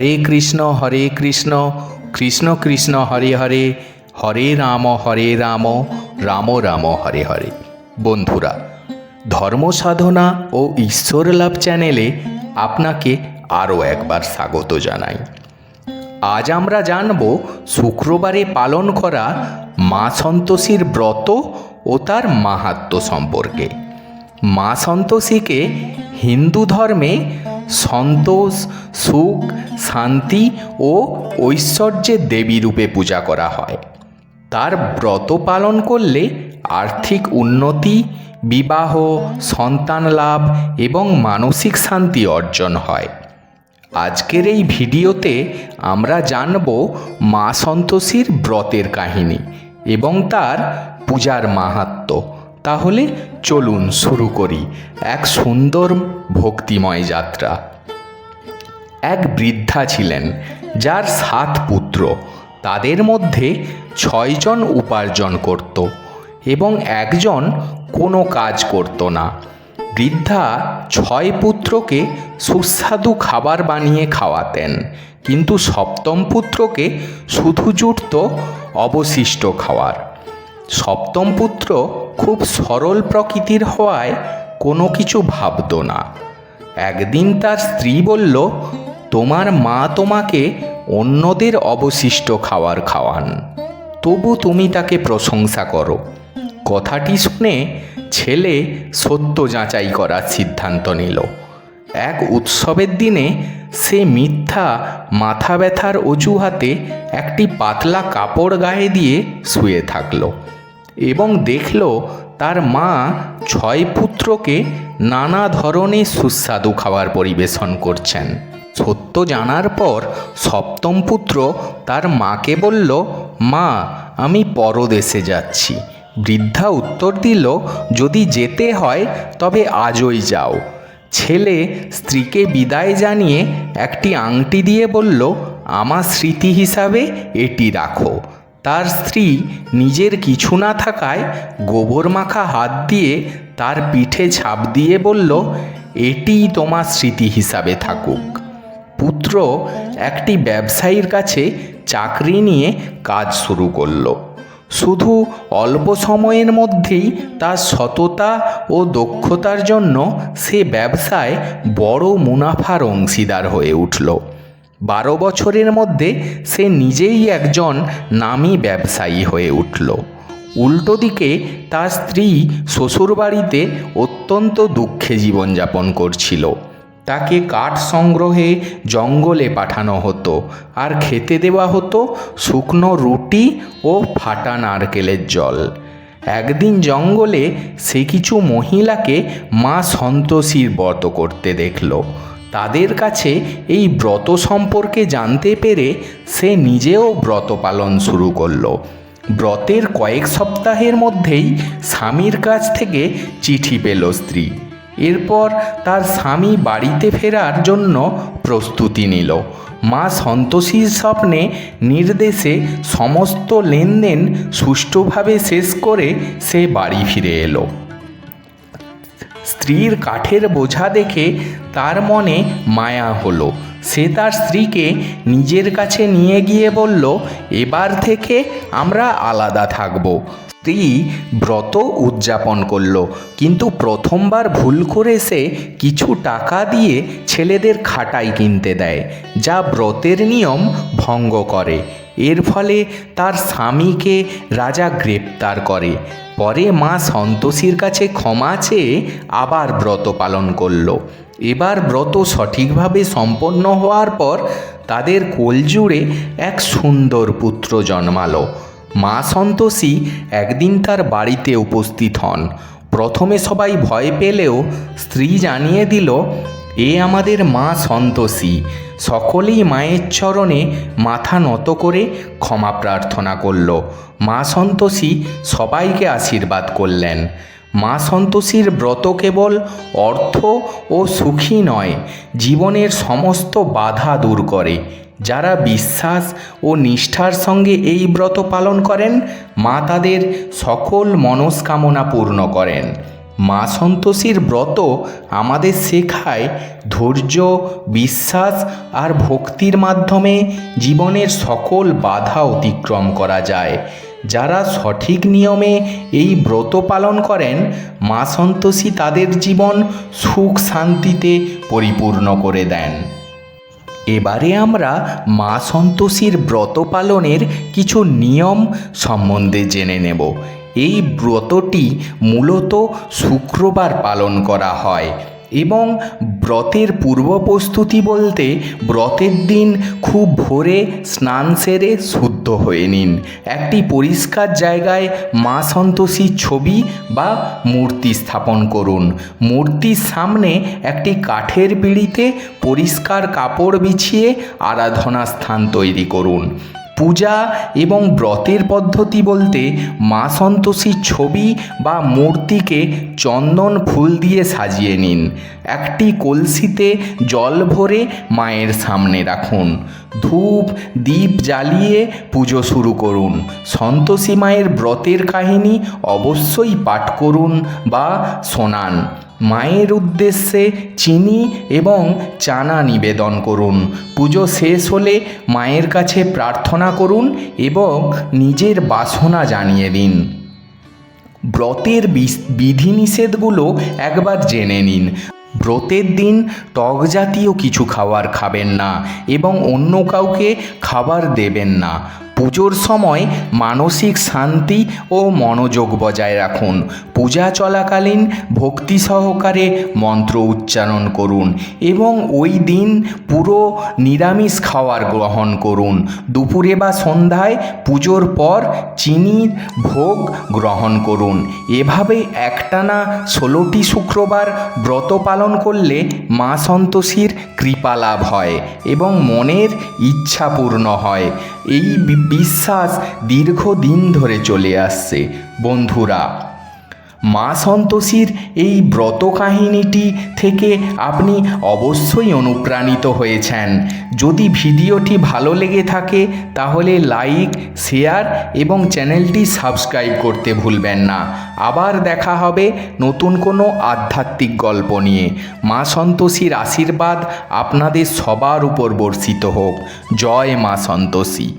হরে কৃষ্ণ হরে কৃষ্ণ কৃষ্ণ কৃষ্ণ, হরে হরে হরে রাম হরে রাম রাম রাম, হরে হরে। বন্ধুরা, ধর্ম সাধনা ও ঈশ্বর লাভ চ্যানেলে আপনাকে আরও একবার স্বাগত জানাই। আজ আমরা জানব শুক্রবারে পালন করা মা সন্তোষীর ব্রত ও তার মাহাত্ম্য সম্পর্কে। মা সন্তোষীকে হিন্দু ধর্মে সন্তোষ, সুখ, শান্তি ও ঐশ্বর্যের দেবী রূপে পূজা করা হয়। তার ব্রত পালন করলে আর্থিক উন্নতি, বিবাহ, সন্তান লাভ এবং মানসিক শান্তি অর্জন হয়। আজকের এই ভিডিওতে আমরা জানব মা সন্তোষীর ব্রতের কাহিনী এবং তার পূজার মাহাত্ম্য তাহলে চলুন শুরু করি এক সুন্দর ভক্তিময় যাত্রা। এক বৃদ্ধা ছিলেন, যার সাত পুত্র, তাদের মধ্যে ছয়জন উপার্জন করত এবং একজন কোনো কাজ করত না। বৃদ্ধা ছয় পুত্রকে সুস্বাদু খাবার বানিয়ে খাওয়াতেন, কিন্তু সপ্তম পুত্রকে শুধু জুটত অবশিষ্ট খাওয়ার। সপ্তম পুত্র খুব সরল প্রকৃতির হওয়ায় কোনো কিছু ভাবত না। একদিন তার স্ত্রী বলল, তোমার মা তোমাকে অন্যদের অবশিষ্ট খাওয়ার খাওয়ান। তবু তুমি তাকে প্রশংসা করো। কথাটি শুনে ছেলে সত্য যাচাই করার সিদ্ধান্ত নিল। এক উৎসবের দিনে সে মিথ্যা মাথা ব্যথার অজুহাতে একটি পাতলা কাপড় গায়ে দিয়ে শুয়ে থাকল। এবং দেখল তার মা ছয় পুত্রকে নানা ধরনের সুস্বাদু খাবার পরিবেশন করছেন। সত্য জানার পর সপ্তম পুত্র তার মাকে বলল, মা, আমি পরদেশে যাচ্ছি। বৃদ্ধা উত্তর দিল, যদি যেতে হয়, তবে আজই যাও। ছেলে স্ত্রীকে বিদায় জানিয়ে একটি আংটি দিয়ে বলল, আমার স্মৃতি হিসাবে এটি রাখো। তার স্ত্রী নিজের কিছু না থাকায় গোবর মাখা হাত দিয়ে তার পিঠে ছাপ দিয়ে বলল এটিই তোমার স্মৃতি হিসাবে থাকুক। পুত্র একটি ব্যবসায়ীর কাছে চাকরি নিয়ে কাজ শুরু করল। শুধু অল্প সময়ের মধ্যেই তার সততা ও দক্ষতার জন্য সে ব্যবসায় বড় মুনাফার অংশীদার হয়ে উঠল। বারো বছরের মধ্যে সে নিজেই একজন নামী ব্যবসায়ী হয়ে উঠল। উল্টো দিকে তার স্ত্রী শ্বশুরবাড়িতে অত্যন্ত দুঃখে জীবনযাপন করছিল। তাকে কাঠ সংগ্রহে জঙ্গলে পাঠানো হতো আর খেতে দেওয়া হতো শুকনো রুটি ও ফাটা নারকেলের জল। একদিন জঙ্গলে সে কিছু মহিলাকে মা সন্তোষীর ব্রত করতে দেখল। তাদের কাছে এই ব্রত সম্পর্কে জানতে পেরে সে নিজেও ব্রত পালন শুরু করল। ব্রতের কয়েক সপ্তাহের মধ্যেই স্বামীর কাছ থেকে চিঠি পেল স্ত্রী। এরপর তার স্বামী বাড়িতে ফেরার জন্য প্রস্তুতি নিল। মা সন্তোষীর স্বপ্নে নির্দেশে সমস্ত লেনদেন সুষ্ঠুভাবে শেষ করে সে বাড়ি ফিরে এলো। স্ত্রীর কাঠের বোঝা দেখে তার মনে মায়া হলো। সে তার স্ত্রীকে নিজের কাছে নিয়ে গিয়ে বলল, এবার থেকে আমরা আলাদা থাকব। স্ত্রী ব্রত উদযাপন করল, কিন্তু প্রথমবার ভুল করে সে কিছু টাকা দিয়ে ছেলেদের খাটাই কিনতে দেয়, যা ব্রতের নিয়ম ভঙ্গ করে। এর ফলে তার স্বামীকে রাজা গ্রেপ্তার করে। পরে মা সন্তোষীর কাছে ক্ষমা চেয়ে আবার ব্রত পালন করল। এবার ব্রত সঠিকভাবে সম্পন্ন হওয়ার পর তাদের কোলজুড়ে এক সুন্দর পুত্র জন্মালো। মা সন্তোষী একদিন তার বাড়িতে উপস্থিত হন। প্রথমে সবাই ভয় পেলেও স্ত্রী জানিয়ে দিল এ আমাদের মা সন্তোষী। সকলেই মায়ের চরণে মাথা নত করে ক্ষমা প্রার্থনা করল। মা সন্তোষী সবাইকে আশীর্বাদ করলেন। মা সন্তোষীর ব্রত কেবল অর্থ ও সুখী নয়, জীবনের সমস্ত বাধা দূর করে। যারা বিশ্বাস ও নিষ্ঠার সঙ্গে এই ব্রত পালন করেন, মা তাদের সকল মনস্কামনা পূর্ণ করেন। মা সন্তোষীর ব্রত আমাদের শেখায় ধৈর্য, বিশ্বাস আর ভক্তির মাধ্যমে জীবনের সকল বাধা অতিক্রম করা যায়। যারা সঠিক নিয়মে এই ব্রত পালন করেন মা সন্তোষী তাদের জীবন সুখ শান্তিতে পরিপূর্ণ করে দেন। এবারে আমরা মা সন্তোষীর ব্রত পালনের কিছু নিয়ম সম্বন্ধে জেনে নেব। এই ব্রতটি মূলত শুক্রবার পালন করা হয় এবং ব্রতের পূর্ব প্রস্তুতি বলতে ব্রতের দিন খুব ভোরে স্নান সেরে শুদ্ধ হয়ে নিন। একটি পরিষ্কার জায়গায় মা সন্তোষীর ছবি বা মূর্তি স্থাপন করুন। মূর্তির সামনে একটি কাঠের পিঁড়িতে পরিষ্কার কাপড় বিছিয়ে আরাধনা স্থান তৈরি করুন। পূজা এবং ব্রতের পদ্ধতি বলতে মা সন্তোষীর ছবি বা মূর্তিকে চন্দন ফুল দিয়ে সাজিয়ে নিন। একটি কলসিতে জল ভরে মায়ের সামনে রাখুন। ধূপ, দীপ জ্বালিয়ে পুজো শুরু করুন। সন্তোষী মায়ের ব্রতের কাহিনী অবশ্যই পাঠ করুন বা শোনান। মায়ের উদ্দেশ্যে চিনি এবং চানা নিবেদন করুন। পুজো শেষ হলে মায়ের কাছে প্রার্থনা করুন এবং নিজের বাসনা জানিয়ে দিন। ব্রতের বিধিনিষেধগুলো একবার জেনে নিন। ব্রতের দিন টক জাতীয় কিছু খাবার খাবেন না এবং অন্য কাউকে খাবার দেবেন না। পুজোর সময় মানসিক শান্তি ও মনোযোগ বজায় রাখুন। পূজা চলাকালীন ভক্তি সহকারে মন্ত্র উচ্চারণ করুন এবং ওই দিন পুরো নিরামিষ খাওয়ার গ্রহণ করুন। দুপুরে বা সন্ধ্যায় পুজোর পর চিনির ভোগ গ্রহণ করুন। এভাবে একটানা ষোলোটি শুক্রবার ব্রত পালন করলে মা সন্তোষীর কৃপা লাভ হয় এবং মনের ইচ্ছা পূর্ণ হয়। এই বিশ্বাস দীর্ঘদিন ধরে চলে আসছে। বন্ধুরা, মা সন্তোষীর এই ব্রত কাহিনীটি থেকে আপনি অবশ্যই অনুপ্রাণিত হয়েছেন। যদি ভিডিওটি ভালো লেগে থাকে, তাহলে লাইক, শেয়ার এবং চ্যানেলটি সাবস্ক্রাইব করতে ভুলবেন না। আবার দেখা হবে নতুন কোনো আধ্যাত্মিক গল্প নিয়ে। মা সন্তোষীর আশীর্বাদ আপনাদের সবার উপর বর্ষিত হোক। জয় মা সন্তোষী।